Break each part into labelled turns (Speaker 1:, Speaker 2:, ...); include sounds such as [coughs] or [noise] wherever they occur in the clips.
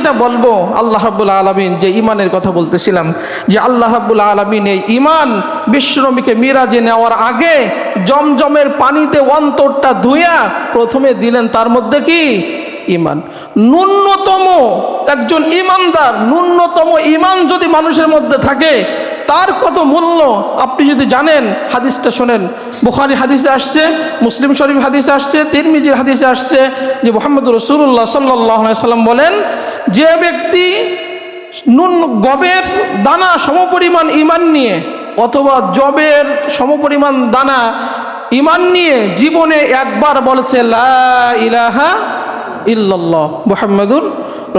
Speaker 1: যেটা বলব, আল্লাহ রাব্বুল আলমিন যে ইমানের কথা বলতেছিলাম, যে আল্লাহ রাব্বুল আলমিন এই ইমান বিশ্বনবীকে মিরাজে নেওয়ার আগে জমজমের পানিতে অন্তরটা ধুইয়া প্রথমে দিলেন, তার মধ্যে কি? ইমান ন্যূনতম একজন ইমানদার ন্যূনতম ইমান যদি মানুষের মধ্যে থাকে তার কত মূল্য? আপনি যদি জানেন, হাদিসটা শোনেন। বুখারি হাদিসে আসছে, মুসলিম শরীফ হাদিসে আসছে, তিরমিজির হাদিসে আসছে যে মোহাম্মদ রসুল্লাহ সাল্লাহ সাল্লাম বলেন, যে ব্যক্তি নুন, গবের দানা সমপরিমাণ ইমান নিয়ে অথবা জবের সমপরিমাণ দানা ইমান নিয়ে জীবনে একবার বলছে, লা ইলাহা ইল্লাল্লাহ মুহাম্মাদুর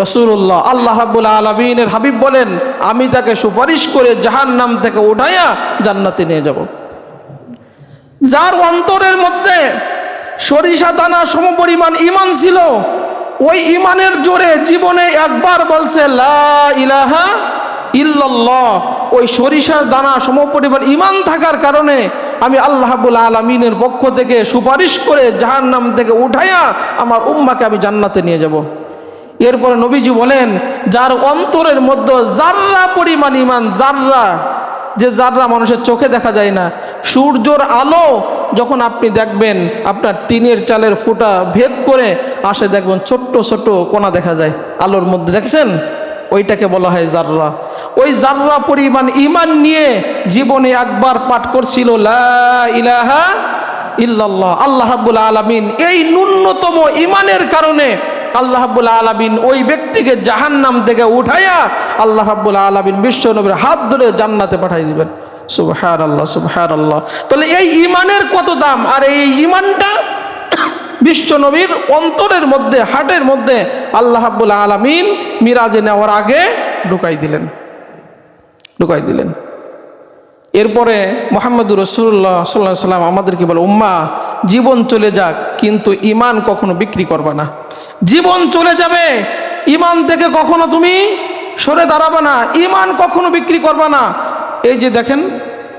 Speaker 1: রসুল্লাহ আল্লাহ রাব্বুল আলমিনের হাবিব বলেন, আমি তাকে সুপারিশ করে জাহান নাম থেকে উঠাইয়া জান্নাতে নিয়ে যাব। যার অন্তরের মধ্যে সরিষা দানা সমপরিমাণ ইমান ছিল, ওই ইমানের জোরে জীবনে একবার বলছে, লা ইলাহা ইল্লাল্লাহ। ওই সরিষার দানা সমপরিমাণ ইমান থাকার কারণে আমি আল্লাহাবুল আলমিনের পক্ষ থেকে সুপারিশ করে জাহান নাম থেকে উঠাইয়া আমার উম্মাকে আমি জান্নাতে নিয়ে যাব। এরপরে নবীজি বলেন, যার অন্তরের মধ্যে জাররা পরিমাণ ইমান জাররা যে জাররা মানুষের চোখে দেখা যায় না, সূর্যর আলো যখন আপনি দেখবেন, আপনার টিনের চালের ফুটা ভেদ করে আসে দেখবেন ছোট্ট ছোট্ট কোনা দেখা যায়। আলোর মধ্যে দেখছেন? ওইটাকে বলা হয় জাররা ওই জাররা পরিমাণ ইমান নিয়ে জীবনে একবার পাঠ করছিল ইলাহা ইল্লাল্লাহ, আল্লাহ রাব্বুল আলামিন। এই ন্যূনতম ইমানের কারণে আল্লাহ রাব্বুল আলামিন ওই ব্যক্তিকে জাহান্নাম থেকে উঠাইয়া আল্লাহ রাব্বুল আলামিন বিশ্ব নবীর হাত ধরে জান্নাতে পাঠাই দিবেন। সুবহান আল্লাহ সুবহান আল্লাহ তাহলে এই ইমানের কত দাম? আর এই ইমানটা [coughs] বিশ্ব নবীর অন্তরের মধ্যে, হাটের মধ্যে আল্লাহ রাব্বুল আলামিন মিরাজে নেওয়ার আগে ঢুকাই দিলেন। ঢুকাই দিলেন। এরপরে মোহাম্মদুর রসুল্লাহ সাল্লাহ সাল্লাম আমাদেরকে বলে, উম্মা, জীবন চলে যাক, কিন্তু ইমান কখনো বিক্রি করবা না। জীবন চলে যাবে ইমান থেকে কখনো তুমি সরে দাঁড়াবে না ইমান কখনো বিক্রি করবা না। এই যে দেখেন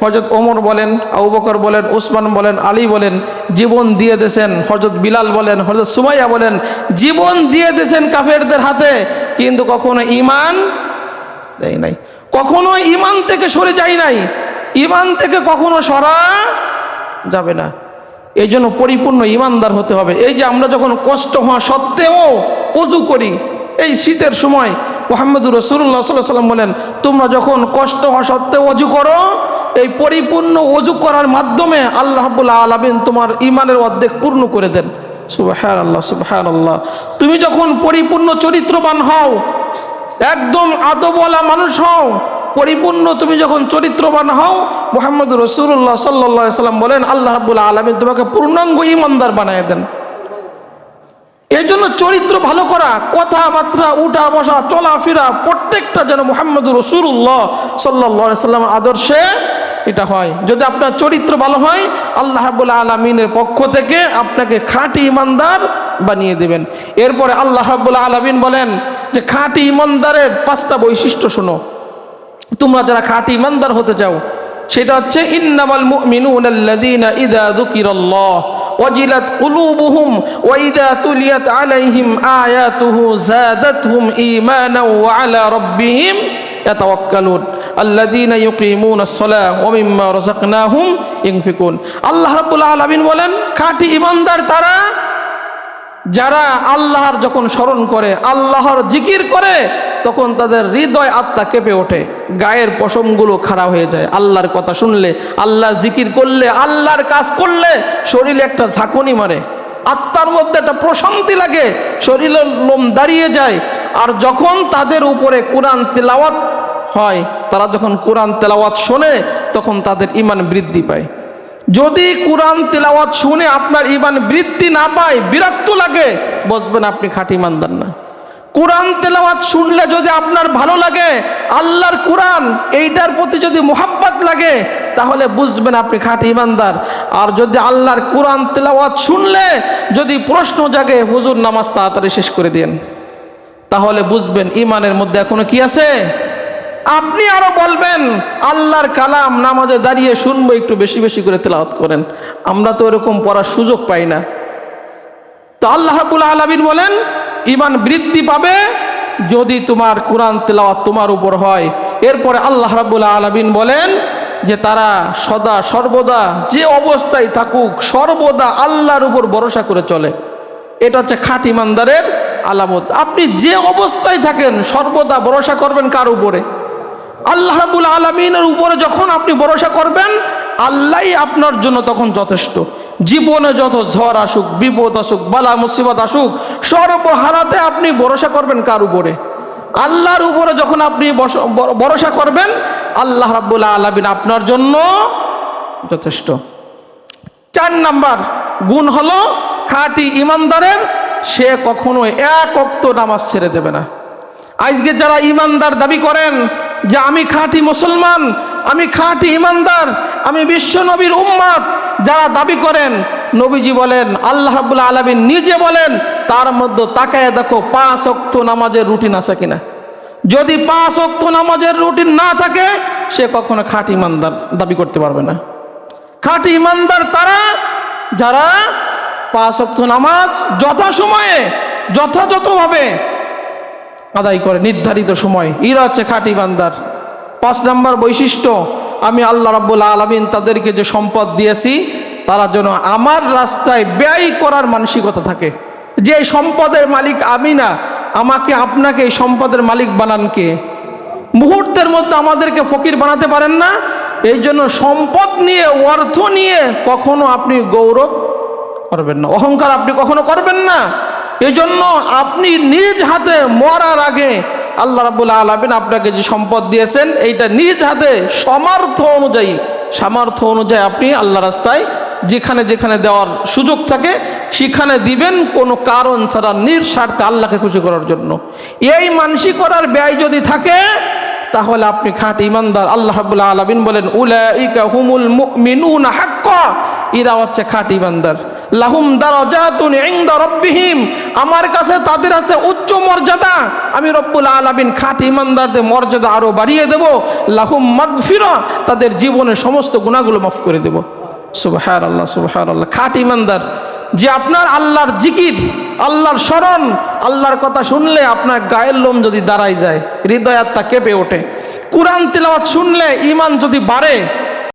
Speaker 1: হজরত ওমর বলেন, আবু বকর বলেন, ওসমান বলেন, আলী বলেন, জীবন দিয়ে দেছেন হজরত বিলাল বলেন হজরত সুমাইয়া বলেন, জীবন দিয়ে দেছেন কাফেরদের হাতে, কিন্তু কখনো ইমান দেয় নাই। কখনো ইমান থেকে সরে যায় নাই। ইমান থেকে কখনো সরা যাবে না। এই জন্য পরিপূর্ণ ইমানদার হতে হবে। এই যে আমরা যখন কষ্ট হওয়া সত্ত্বেও অজু করি, এই শীতের সময় মোহাম্মদুর রসুল্লাহ সাল্লাহ সাল্লাম বলেন, তোমরা যখন কষ্ট হওয়া সত্ত্বেও অজু করো, এই পরিপূর্ণ অজু করার মাধ্যমে আল্লাহ রাব্বুল আলমিন তোমার ইমানের অর্ধেক পূর্ণ করে দেন। সুবাহার আল্লাহ সুবাহার আল্লাহ তুমি যখন পরিপূর্ণ চরিত্রবান হও একদম আদবওয়ালা মানুষ হও, পরিপূর্ণ তুমি যখন চরিত্রবান হও মোহাম্মদ রসুল্লাহ সাল্লা সাল্লাম বলেন, আল্লাহ রাবুল আলমী তোমাকে পূর্ণাঙ্গ ইমানদার বানায় দেন। এই জন্য চরিত্র ভালো করা, কথাবার্তা উঠা বসা চলাফেরা, প্রত্যেকটা যেন মোহাম্মদ রসুল্লাহ সাল্লা সাল্লাম আদর্শে এটা হয়। যদি আপনার চরিত্র ভালো হয়, আল্লাহ রাবুল আলমিনের পক্ষ থেকে আপনাকে খাঁটি ইমানদার বানিয়ে দেবেন। এরপরে আল্লাহ রাবুল আলমিন বলেন যে খাঁটি ইমানদারের পাঁচটা বৈশিষ্ট্য শোনো। তোমরা যারা খাঁটি ইমানদার হতে চাও, সেটা হচ্ছে, ইন্নামাল মুমিনুন আল্লাযীনা ইযা যুকিরাল্লাহ ওয়াজিলাত কুলুবুহুম ওয়া ইযা তুলিয়াত আলাইহিম আয়াতুহু যাদাতহুম ঈমানাও ওয়া আলা রাব্বিহিম ইয়াতাওয়াক্কালুন। আল্লাযীনা ইউকিমুনাস সালাহ ওয়া মিম্মা রাযাকনাহুম ইউনফিকুন আল্লাহ রাব্বুল আলামিন বলেন, খাঁটি ইমানদার তারা যারা আল্লাহর যখন স্মরণ করে, আল্লাহর জিকির করে, তখন তাদের হৃদয় আত্মা কেঁপে ওঠে। গায়ের পশমগুলো খারাপ হয়ে যায়। আল্লাহর কথা শুনলে আল্লাহ জিকির করলে, আল্লাহর কাজ করলে শরীরে একটা ঝাঁকুনি মারে। আত্মার মধ্যে একটা প্রশান্তি লাগে, শরীরের লোম দাঁড়িয়ে যায়। আর যখন তাদের উপরে কোরআন তেলাওয়াত হয়, তারা যখন কোরআন তেলাওয়াত শোনে, তখন তাদের ইমান বৃদ্ধি পায়। যদি কোরআন তেলাওয়াত শুনে আপনার ইমান বৃদ্ধি না পায়, বিরক্ত লাগে, বসবেন আপনি খাঁটি ইমানদার না। কোরআন তেলাওয়াত শুনলে যদি আপনার ভালো লাগে, আল্লাহর কোরআন, এইটার প্রতি যদি মোহাব্বত লাগে, তাহলে বুঝবেন আপনি খাঁটি ইমানদার। আর যদি আল্লাহর কোরআন তেলাওয়াত শুনলে যদি প্রশ্ন জাগে, হুজুর নামাজ তাড়াতাড়ি শেষ করে দেন তাহলে বুঝবেন ইমানের মধ্যে এখনও কি আছে? আপনি আরও বলবেন, আল্লাহর কালাম নামাজে দাঁড়িয়ে শুনব, একটু বেশি বেশি করে তেলাওয়াত করেন। আমরা তো এরকম পড়ার সুযোগ পাই না। তো আল্লাহ রাব্বুল আলামিন বলেন ইমান বৃদ্ধি পাবে যদি তোমার কোরআন তেলাওয়াত তোমার উপর হয়। এরপরে আল্লাহ রাবুল আলমিন বলেন যে তারা সদা সর্বদা যে অবস্থায় থাকুক, সর্বদা আল্লাহর উপর ভরসা করে চলে। এটা হচ্ছে খাঁটি ইমানদারের আলামত। আপনি যে অবস্থায় থাকেন, সর্বদা ভরসা করবেন কার উপরে? আল্লাহ রাবুল আলমিনের উপরে যখন আপনি ভরসা করবেন, আল্লাহই আপনার জন্য তখন যথেষ্ট। জীবনে যত ঝড় আসুক, বিপদ আসুক, বালা, মুসিবত আসুক সর্বহারাতে আপনি ভরসা করবেন কার উপরে? আল্লাহর উপরে যখন আপনি ভরসা করবেন, আল্লাহ রাবুল আলমিন আপনার জন্য যথেষ্ট। চার নাম্বার গুণ হলো, খাঁটি ইমানদারের, সে কখনো এক অক্ত নামাজ ছেড়ে দেবে না। আজকে যারা ইমানদার দাবি করেন যে আমি খাঁটি মুসলমান, আমি খাঁটি ইমানদার, আমি বিশ্ব নবীর উম্মাদ। যারা দাবি করেন, নবীজি বলেন, আল্লাহ রাবুল্লাহ আলমিন নিজে বলেন, তার মধ্যে তাকায় দেখো, পাঁচ অক্ত নামাজের রুটিন আছে কিনা। যদি পাঁচ অক্ত নামাজের রুটিন না থাকে, সে কখনো খাঁটি ইমানদার দাবি করতে পারবে না। খাঁটি ইমানদার তারা, যারা পাঁচ অক্ত নামাজ যথাসময়ে, যথাযথভাবে আদায় করে নির্ধারিত সময়। এরা হচ্ছে খাঁটি বান্দার। পাঁচ নম্বর বৈশিষ্ট্য, আমি আল্লাহ রাব্বুল আলমিন তাদেরকে যে সম্পদ দিয়েছি, তারা যেন আমার রাস্তায় ব্যয় করার মানসিকতা থাকে। যে সম্পদের মালিক আমি না, আমাকে আপনাকে এই সম্পদের মালিক বানান কে? মুহূর্তের মধ্যে আমাদেরকে ফকির বানাতে পারেন না, এই জন্য সম্পদ নিয়ে, অর্থ নিয়ে কখনো আপনি গৌরব করবেন না। অহংকার আপনি কখনো করবেন না। এই জন্য আপনি নিজ হাতে মরার আগে আল্লাহ রাবুল আলমিন আপনাকে যে সম্পদ দিয়েছেন, এইটা নিজ হাতে সামর্থ্য অনুযায়ী সামর্থ্য অনুযায়ী আপনি আল্লাহ রাস্তায় যেখানে যেখানে দেওয়ার সুযোগ থাকে, সেখানে দিবেন কোনো কারণ ছাড়া নিঃস্বার্থে আল্লাহকে খুশি করার জন্য। এই মানসিকতার ব্যয় যদি থাকে, তাহলে আপনি খাট ইমানদার আল্লাহ রাবুল্লাহ আলমিন বলেন, উলাইকা হুমুল মুমিনুনা হাক্কা। এরা হচ্ছে খাট ইমানদার লাহুম দারাজাতুন ইনদা রাব্বিহিম। আমার কাছে তাদের আছে উচ্চ মর্যাদা। আমি রব্বুল আলামিন খাট ইমানদারদের মর্যাদা আরও বাড়িয়ে দেব। লাহুম মাগফিরা। তাদের জীবনের সমস্ত গুণাগুলো মাফ করে দেব। সুবহান আল্লাহ খাট ইমানদার যে আপনার আল্লাহর জিকির, আল্লাহর স্মরণ, আল্লাহর কথা শুনলে আপনার গায়ের লোম যদি দাঁড়ায় যায় হৃদয় আত্মা কেঁপে ওঠে। কোরআন তিলাওয়াত শুনলে ইমান যদি বাড়ে